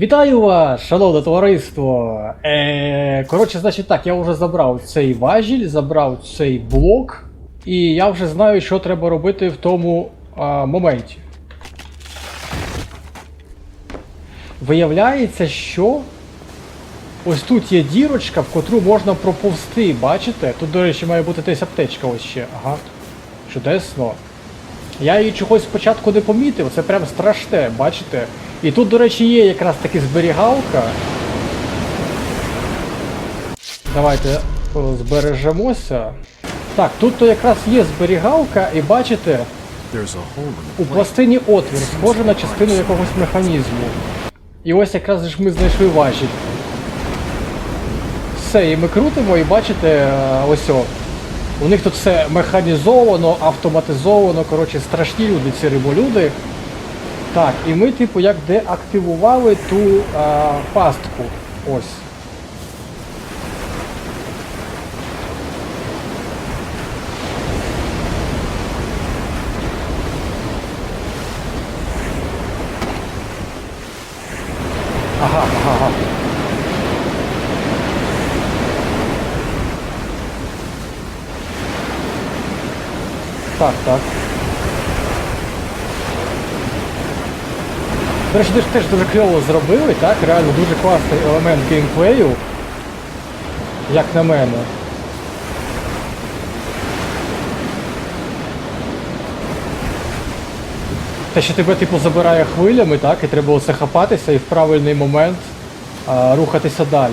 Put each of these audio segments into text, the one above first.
Вітаю вас, шановне товариство! Е, коротше, значить так, я вже забрав цей важіль, забрав цей блок, і я вже знаю, що треба робити в тому а, моменті. Виявляється, що ось тут є дірочка, в котру можна проповзти, бачите? Тут, до речі, має бути десь аптечка ось ще. Ага. Чудесно. Я її чогось спочатку не помітив, це прям страшне, бачите? І тут, до речі, є якраз таки зберігалка. Давайте збережемося. Так, тут то якраз є зберігалка, і бачите, у пластині отвір, схоже на частину якогось механізму. І ось якраз ж ми знайшли важіль. Все, і ми крутимо, і бачите, е, ось о. У них тут все механізовано, автоматизовано, коротше, страшні люди, ці риболюди. Так, і ми, типу, як деактивували ту а, пастку. Ось. Так, так. До речі, дуже- теж дуже кльово зробили, так? Реально дуже класний елемент геймплею. Як на мене. Те, що тебе типу забирає хвилями, так, і треба оце хапатися і в правильний момент а, рухатися далі.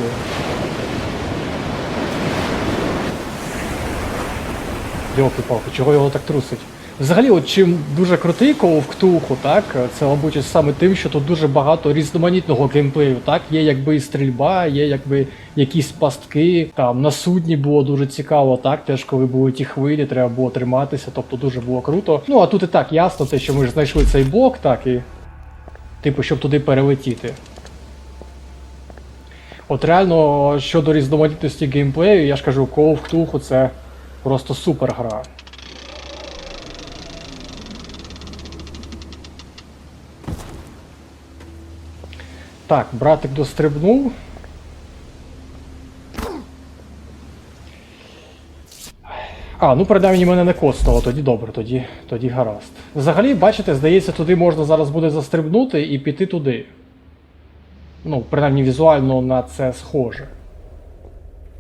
Йолки-палки, чого його так трусить? Взагалі, от чим дуже крутий Call of Cthulhu, так, це, мабуть, саме тим, що тут дуже багато різноманітного геймплею, так, є якби і стрільба, є якби якісь пастки, там на судні було дуже цікаво, так, теж коли були ті хвилі, треба було триматися, тобто дуже було круто. Ну, а тут і так ясно, те, що ми ж знайшли цей блок, так, і типу, щоб туди перелетіти. От реально, щодо різноманітності геймплею, я ж кажу, Call of Cthulhu це просто супер гра. Так, братик дострибнув. А, ну принаймні мене не коцнуло, тоді добре, тоді, тоді гаразд. Взагалі, бачите, здається, туди можна зараз буде застрибнути і піти туди. Ну, принаймні візуально на це схоже.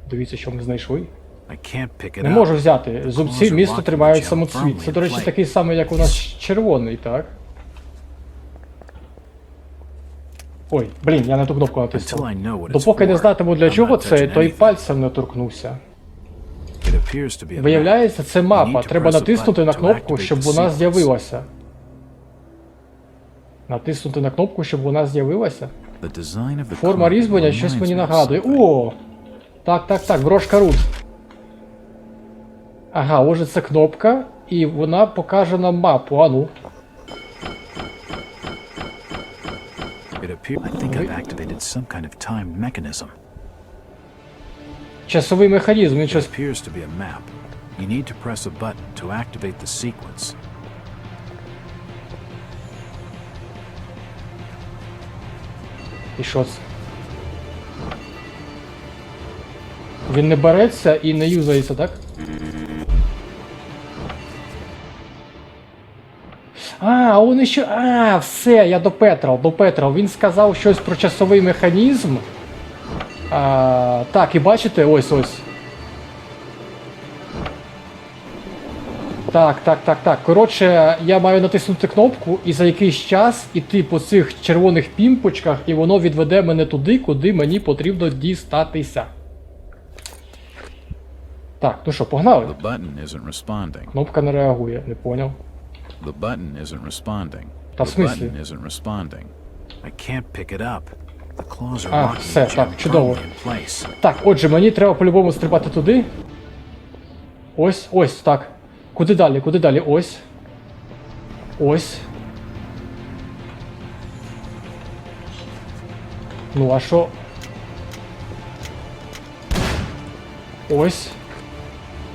Дивіться, що ми знайшли. Не можу взяти. Зубці місто тримають самоцвіт. Це, до речі, такий самий, як у нас червоний, так? Ой, блін, я не ту кнопку натиснув. Допоки не знатиму для чого це, то й пальцем не торкнуся. Виявляється, це мапа. Треба натиснути на кнопку, щоб вона з'явилася. Натиснути на кнопку, щоб вона з'явилася. Форма різьблення щось мені нагадує. О! Так, так, так, брошка рут. Ага, отже, це кнопка, і вона покаже нам мапу. А It appears. I think I've activated some kind of timed mechanism. Часовий механізм, він It щось. appears to be a map. You need to press a button to activate the sequence. І що це? Він не береться і не юзається, так? А, он ще. А, все, я допетрав, допетрав. Він сказав щось про часовий механізм. А, так, і бачите, ось ось. Так, так, так, так. Коротше, я маю натиснути кнопку і за якийсь час іти по цих червоних пімпочках, і воно відведе мене туди, куди мені потрібно дістатися. Так, ну що, погнали? Кнопка не реагує, не поняв. The button isn't responding. Та в The смислі? button isn't responding. I can't pick it up. The claws are А, locking все, так, чудово. firmly in place. Так, отже, мені треба по-любому стрибати туди. Ось, ось, так. Куди далі? Куди далі? Ось. Ось. Ну, а що? Ось.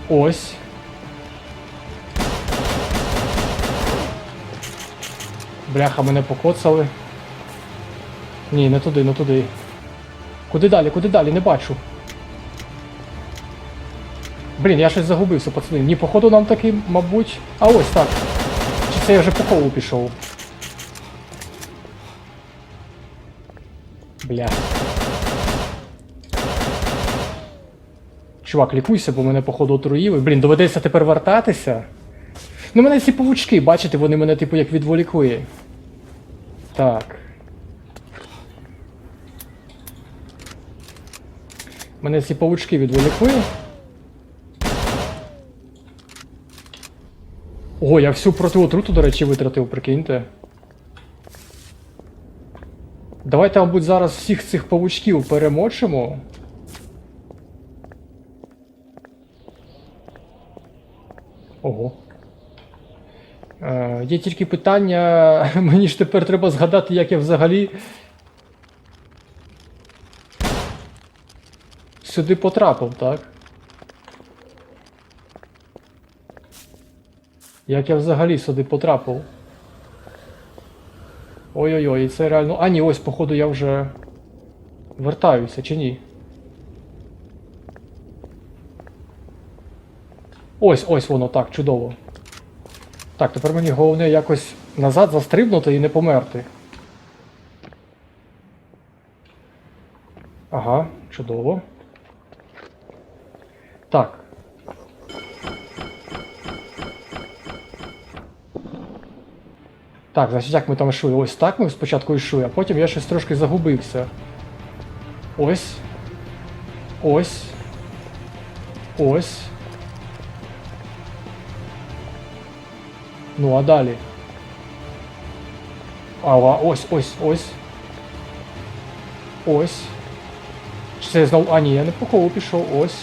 Ось. Бляха, мене покоцали. Ні, не туди, не туди. Куди далі, куди далі, не бачу. Блін, я щось загубився, пацани. Ні, походу нам таки, мабуть. А ось так. Чи це я вже по колу пішов? Бля. Чувак, лікуйся, бо мене походу отруїли. Блін, доведеться тепер вертатися. Ну, мене ці павучки, бачите, вони мене, типу, як відволікли. Так. Мене ці павучки відволікли. О, я всю протиотруту, до речі, витратив, прикиньте. Давайте, мабуть, зараз всіх цих павучків перемочимо. Ого. Е, є тільки питання. Мені ж тепер треба згадати, як я взагалі. Сюди потрапив, так? Як я взагалі сюди потрапив? Ой-ой-ой, це реально. А, ні, ось, походу, я вже вертаюся, чи ні? Ось, ось воно так, чудово. Так, тепер мені головне якось назад застрибнути і не померти. Ага, чудово. Так. Так, значить як ми там йшли? Ось так ми спочатку йшли, а потім я щось трошки загубився. Ось. Ось. Ось. Ну, а далі. А, а, ось, ось, ось. Ось. Чи це я знову. А, ні, я не по колу пішов, ось.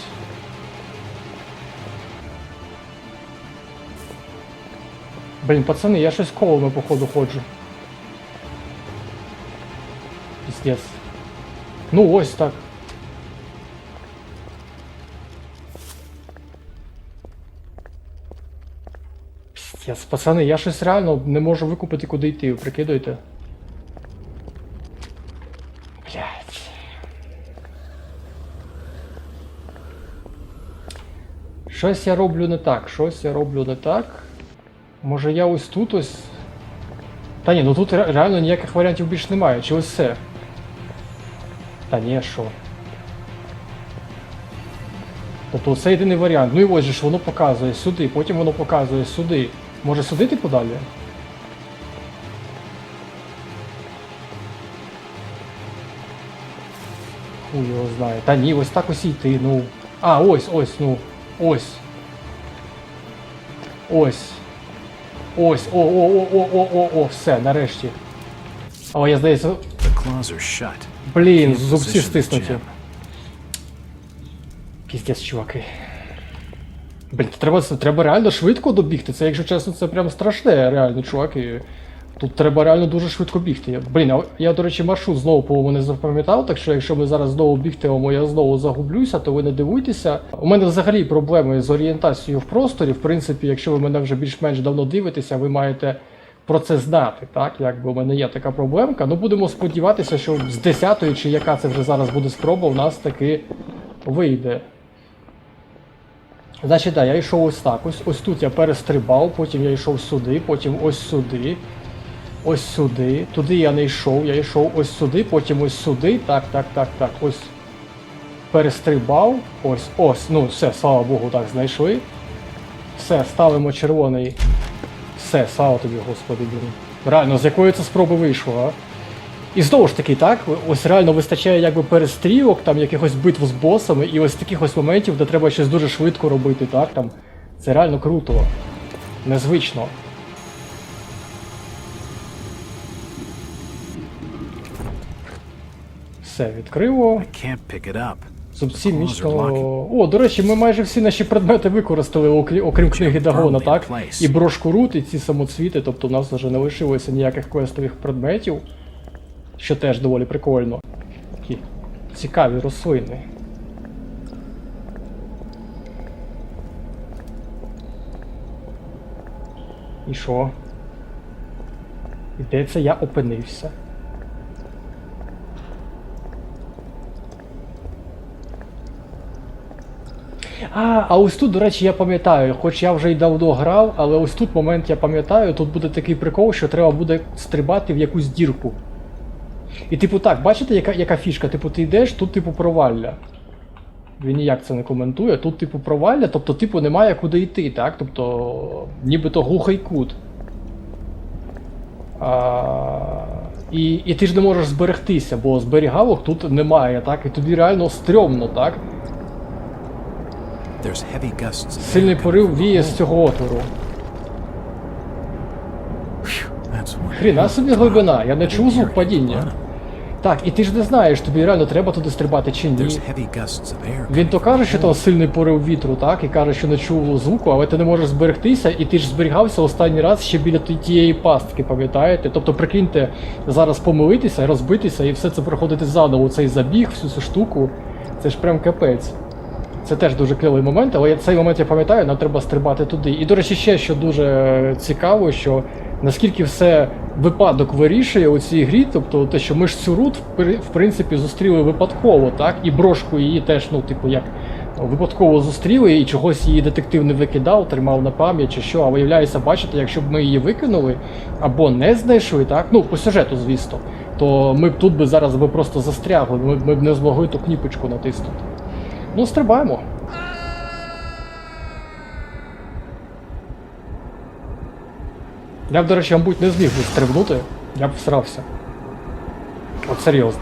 Блін, пацани, я щось колами походу ходжу. Піздец. Ну ось так. Піздец, пацани, я щось реально не можу викупити, куди йти, прикидуйте. Блять. Щось я роблю не так, щось я роблю не так. Може я ось тут ось. Та ні, ну тут реально ніяких варіантів більш немає, чи ось все. Та ні, що. Тобто це єдиний варіант. Ну і ось же ж воно показує сюди, потім воно показує сюди. Може сюди типу далі? Хуй його знає. Та ні, ось так ось йти, ну. А, ось, ось, ну. Ось. Ось. Ось, о, о, о, о, о, о, о, все, нарешті. О, я здається. Блін, зубці стиснуті. Піздець, чуваки. Блін, треба, треба реально швидко добігти. Це, якщо чесно, це прям страшне, реально, чуваки. Тут треба реально дуже швидко бігти. Блін, а я, до речі, маршрут знову, по-моєму, не запам'ятав, так що якщо ми зараз знову бігтимемо, я знову загублюся, то ви не дивуйтеся. У мене взагалі проблеми з орієнтацією в просторі. В принципі, якщо ви мене вже більш-менш давно дивитеся, ви маєте про це знати, так? Якби у мене є така проблемка. Ну будемо сподіватися, що з 10-ї, чи яка це вже зараз буде спроба, у нас таки вийде. Значить, так, я йшов ось так. Ось, ось тут я перестрибав, потім я йшов сюди, потім ось сюди. Ось сюди. Туди я не йшов, я йшов ось сюди, потім ось сюди. Так, так, так, так. Ось перестрибав. Ось, ось. Ну, все, слава Богу, так знайшли. Все, ставимо червоний. Все, слава тобі, господи, блін. Реально, з якої це спроби вийшло, а? І знову ж таки, так, ось реально вистачає якби перестрілок, там якихось битв з босами, і ось таких ось моментів, де треба щось дуже швидко робити, так, там. Це реально круто. Незвично. Все, відкрило. Claws. О, до речі, ми майже всі наші предмети використали, окрім книги Дагона, так? І брошку Рут, і ці самоцвіти, тобто в нас вже не лишилося ніяких квестових предметів, що теж доволі прикольно. Такі цікаві рослини. І що? І де це я опинився? А, а ось тут, до речі, я пам'ятаю, хоч я вже й давно грав, але ось тут момент я пам'ятаю, тут буде такий прикол, що треба буде стрибати в якусь дірку. І типу так, бачите, яка, яка фішка? Типу, ти йдеш, тут типу провалля. Він ніяк це не коментує. Тут, типу, провалля, тобто, типу, немає куди йти, так? Тобто, нібито глухий кут. А, і, і ти ж не можеш зберегтися, бо зберігалок тут немає, так? І тобі реально стрьомно, так? Сильний порив віє з цього отвору. Хріна собі глибина, я не чув звук падіння. Так, і ти ж не знаєш, тобі реально треба туди стрибати чи ні. Він то каже, що там сильний порив вітру, так, і каже, що не чув звуку, але ти не можеш зберегтися, і ти ж зберігався останній раз ще біля ті- тієї пастки, пам'ятаєте? Тобто, прикиньте, зараз помилитися, розбитися і все це проходити заново, цей забіг, всю цю штуку. Це ж прям капець. Це теж дуже кльовий момент, але цей момент я пам'ятаю, нам треба стрибати туди. І, до речі, ще що дуже цікаво, що наскільки все випадок вирішує у цій грі, тобто те, що ми ж цю рут в принципі зустріли випадково, так? І брошку її теж, ну, типу, як ну, випадково зустріли, і чогось її детектив не викидав, тримав на пам'ять чи що. А виявляється, бачите, якщо б ми її викинули або не знайшли, так? Ну, по сюжету, звісно, то ми б тут би зараз би просто застрягли, ми, ми б не змогли ту кніпочку натиснути. Ну, стрибаємо. Я б, до речі, мабуть, не зміг би стрибнути, я б всрався. От серйозно.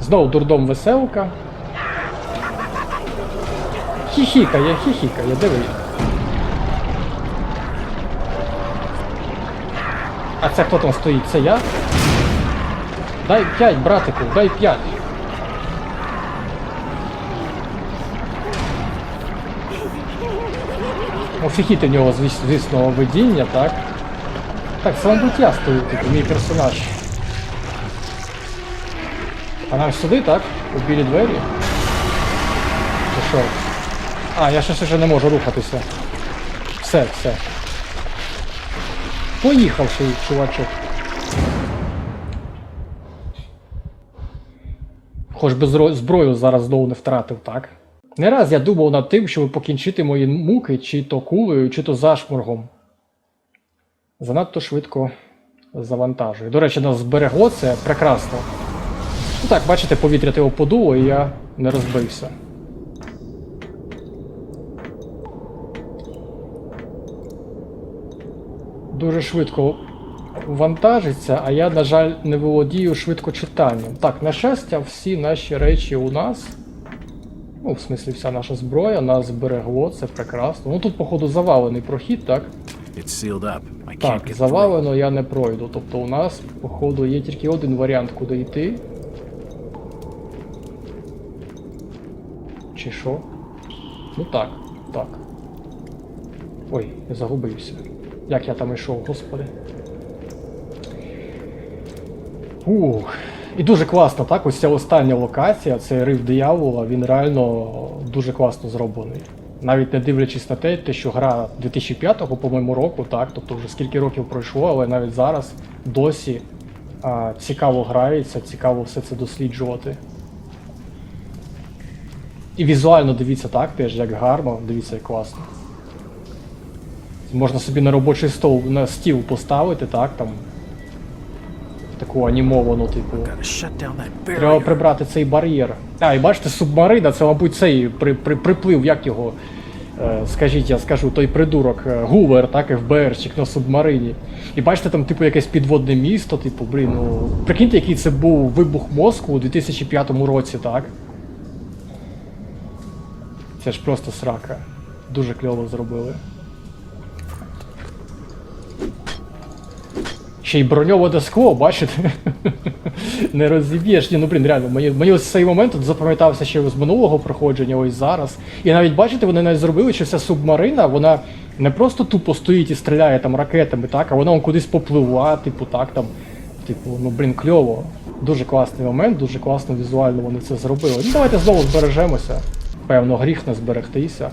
Знову дурдом веселка. Хіхікає, хіхікає, диви. А це хто там стоїть? Це я? Дай 5, братику, дай 5. Офігіти в нього, звіс- звісно, видіння, так? Так, це, мабуть, я стою, типу, мій персонаж. А нам сюди, так? У білі двері? Чи що? А, я щось вже не можу рухатися. Все, все. Поїхавши, чувачок. Хоч би зброю зараз знову не втратив, так? Не раз я думав над тим, щоб покінчити мої муки чи то кулею, чи то зашморгом. Занадто швидко завантажую. До речі, нас зберегло це прекрасно. Ну так, бачите, повітря його подуло, і я не розбився. Дуже швидко вантажиться, а я, на жаль, не володію швидкочитанням. Так, на щастя, всі наші речі у нас. Ну, в смислі, вся наша зброя, нас зберегло, це прекрасно. Ну тут, походу, завалений прохід, так? Так, завалено я не пройду. Тобто у нас, походу, є тільки один варіант, куди йти. Чи що? Ну так, так. Ой, я загубився. Як я там йшов, господи. Ух. І дуже класно, так? Ось ця остання локація, це рив диявола, він реально дуже класно зроблений. Навіть не дивлячись на те, те, що гра 2005-го, по-моєму, року, так, тобто вже скільки років пройшло, але навіть зараз досі а, цікаво грається, цікаво все це досліджувати. І візуально дивіться так теж, як гарно, дивіться, як класно. Можна собі на робочий стол на стіл поставити, так, там. Таку анімовану, типу. Треба прибрати цей бар'єр. А, і бачите, субмарина, це, мабуть, цей при, при, приплив, як його. Е, скажіть, я скажу, той придурок е, Гувер, так, ФБРчик на субмарині. І бачите, там, типу, якесь підводне місто, типу, блін, ну. Прикиньте, який це був вибух мозку у 2005 році, так? Це ж просто срака. Дуже кльово зробили. Ще й броньоване скло, бачите? Не розіб'єш. Ні, ну блін, реально, мені, мені ось цей момент от запам'ятався ще з минулого проходження, ось зараз. І навіть бачите, вони навіть зробили, що ця субмарина, вона не просто тупо стоїть і стріляє там ракетами, так, а вона он кудись попливла, типу, так там. Типу, ну блін, кльово. Дуже класний момент, дуже класно візуально вони це зробили. Ну давайте знову збережемося. Певно, гріх не зберегтися.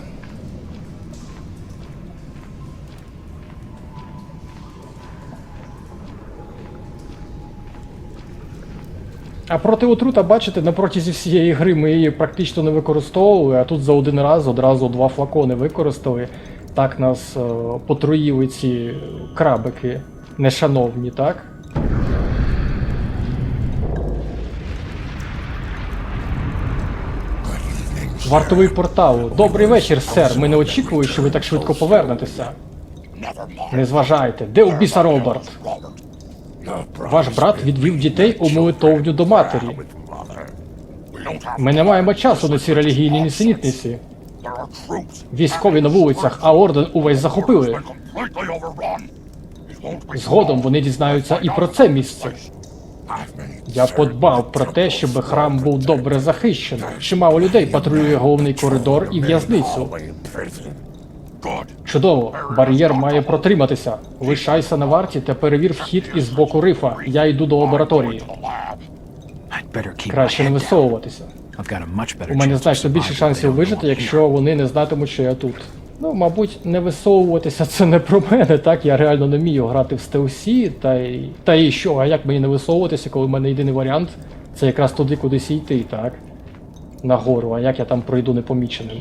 А проти отрута, бачите, на протязі всієї гри ми її практично не використовували, а тут за один раз одразу два флакони використали. Так нас е, потруїли ці крабики нешановні, так? Вартовий портал. Добрий вечір, сер. Ми не очікували, що ви так швидко повернетеся. Не зважайте, де у біса Роберт? Ваш брат відвів дітей у молитовню до матері. Ми не маємо часу на ці релігійні нісенітниці. Військові на вулицях, а орден увесь захопили. Згодом вони дізнаються і про це місце. Я подбав про те, щоб храм був добре захищений. Чимало людей патрулює головний коридор і в'язницю. Чудово, бар'єр має протриматися. Лишайся на варті та перевір вхід із боку рифа. Я йду до лабораторії. Краще не висовуватися. У мене значно більше шансів вижити, якщо вони не знатимуть, що я тут. Ну, мабуть, не висовуватися це не про мене, так? Я реально не вмію грати в стелсі, та й. Та і що, а як мені не висовуватися, коли в мене єдиний варіант це якраз туди кудись йти, так? Нагору, а як я там пройду непоміченим?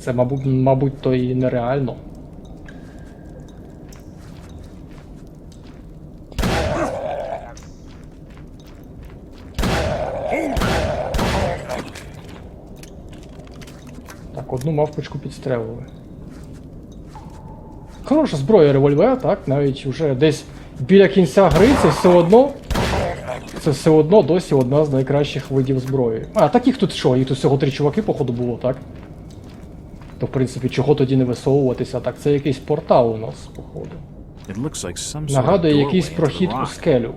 Це, мабуть, мабуть, то і нереально. Так, одну мавпочку підстрелили. Хороша зброя револьвер, так, навіть вже десь біля кінця гри це все одно. Це все одно досі одна з найкращих видів зброї. А, так їх тут що? Їх тут всього три чуваки, походу, було, так? То, в принципі, чого тоді не висовуватися? Так, це якийсь портал у нас, походу. Нагадує якийсь прохід у скелю.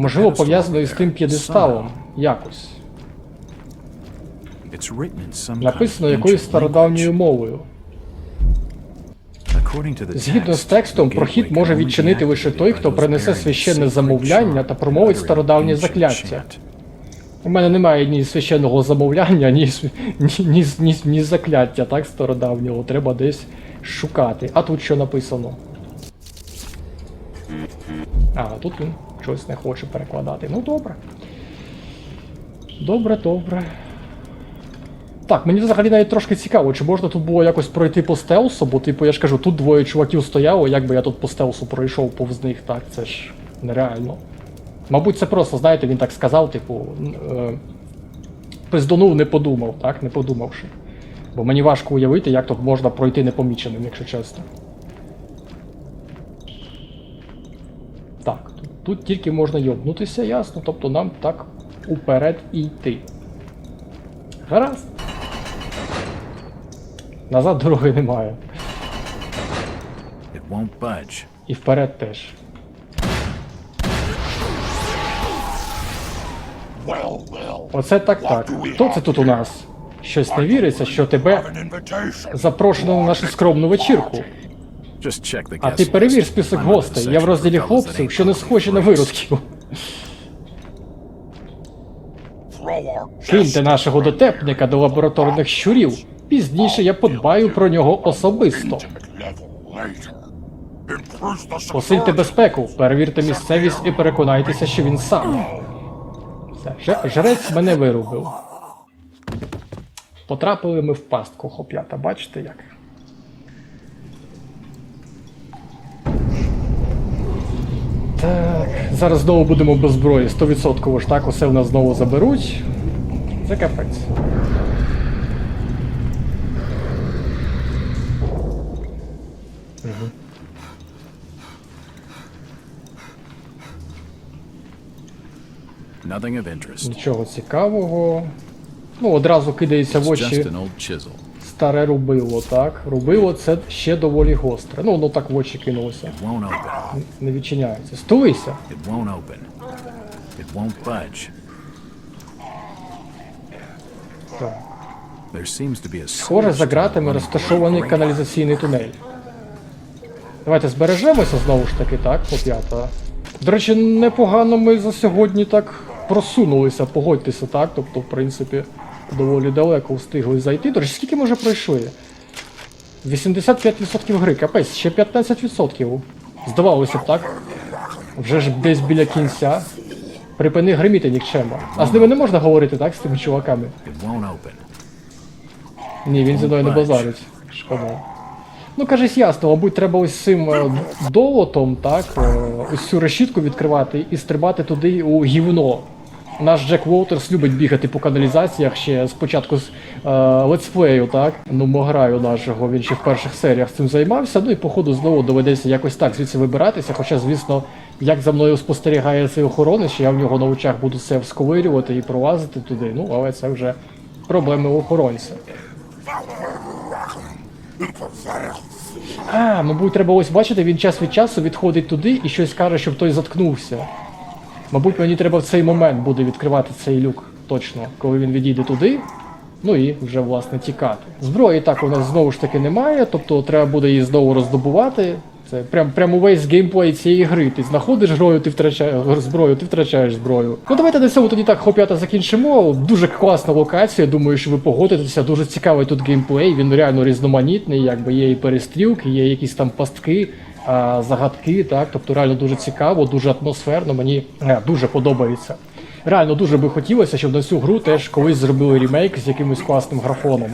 Можливо, пов'язано із тим п'єдесталом. Якось. Написано якоюсь стародавньою мовою. Згідно з текстом, прохід може відчинити лише той, хто принесе священне замовляння та промовить стародавнє закляття. У мене немає ні священного замовляння, ні, ні, ні, ні, ні закляття, так, стародавнього. Треба десь шукати. А тут що написано? А, тут він щось не хоче перекладати. Ну добре. Добре, добре. Так, мені взагалі навіть трошки цікаво, чи можна тут було якось пройти по стелсу, бо, типу, я ж кажу, тут двоє чуваків стояло, як би я тут по стелсу пройшов повз них, так, це ж нереально. Мабуть, це просто, знаєте, він так сказав, типу, е, пизданув, не подумав, так, не подумавши. Бо мені важко уявити, як тут можна пройти непоміченим, якщо чесно. Так, тут, тут тільки можна йобнутися, ясно, тобто нам так уперед і йти. Гаразд. Назад дороги немає. It won't budge. І вперед теж. Оце так так. Хто це тут у нас? Щось не віриться, що тебе запрошено на нашу скромну вечірку. А ти перевір список гостей. Я в розділі хлопців, що не схожі на виродків. Киньте нашого дотепника до лабораторних щурів. Пізніше я подбаю про нього особисто. Посильте безпеку, перевірте місцевість і переконайтеся, що він сам. Все, жрець мене вирубив. Потрапили ми в пастку хоп'ята, бачите як? Так, зараз знову будемо без зброї. 100% ж так, усе в нас знову заберуть. Це капець. Nothing of interest. Нічого цікавого. Ну, одразу кидається в очі старе рубило, так? Рубило це ще доволі гостре. Ну, воно так в очі кинулося. Не відчиняється. Стулися! It won't open. It won't budge. Так. There seems to be a Схоже, за ґратами розташований каналізаційний тунель. Давайте збережемося знову ж таки, так, по п'ята. До речі, непогано ми за сьогодні так просунулися, погодьтеся, так? Тобто, в принципі, доволі далеко встигли зайти. До речі, скільки ми вже пройшли? 85% гри, капець, ще 15%. Здавалося б, так? Вже ж десь біля кінця. Припини гриміти нікчема. А з ними не можна говорити, так, з тими чуваками? Ні, він зі мною не базарить. Шкода. Ну, кажись, ясно, мабуть, треба ось цим е, долотом, так, е, ось цю решітку відкривати і стрибати туди у гівно. Наш Джек Уотерс любить бігати по каналізаціях ще спочатку з е, летсплею, так? Ну, мограю нашого, він ще в перших серіях цим займався. Ну і походу знову доведеться якось так звідси вибиратися. Хоча, звісно, як за мною спостерігає цей охоронець, я в нього на очах буду це всковирювати і пролазити туди. Ну, але це вже проблеми охоронця. А, мабуть, треба ось бачити, він час від часу відходить туди і щось каже, щоб той заткнувся. Мабуть, мені треба в цей момент буде відкривати цей люк точно, коли він відійде туди. Ну і вже власне тікати. Зброї так у нас знову ж таки немає, тобто треба буде її знову роздобувати. Це прям, прям увесь геймплей цієї гри. Ти знаходиш зброю, ти втрачаєш зброю, ти втрачаєш зброю. Ну давайте на цьому тоді так хоп'ята закінчимо. Дуже класна локація. Думаю, що ви погодитеся. Дуже цікавий тут геймплей. Він реально різноманітний. Якби є і перестрілки, є якісь там пастки. Загадки, так, тобто реально дуже цікаво, дуже атмосферно, мені е, дуже подобається. Реально дуже би хотілося, щоб на цю гру теж колись зробили ремейк з якимось класним графоном.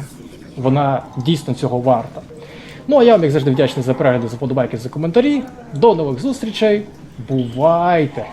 Вона дійсно цього варта. Ну а я вам, як завжди, вдячний за перегляди, за подобайки, за коментарі. До нових зустрічей. Бувайте!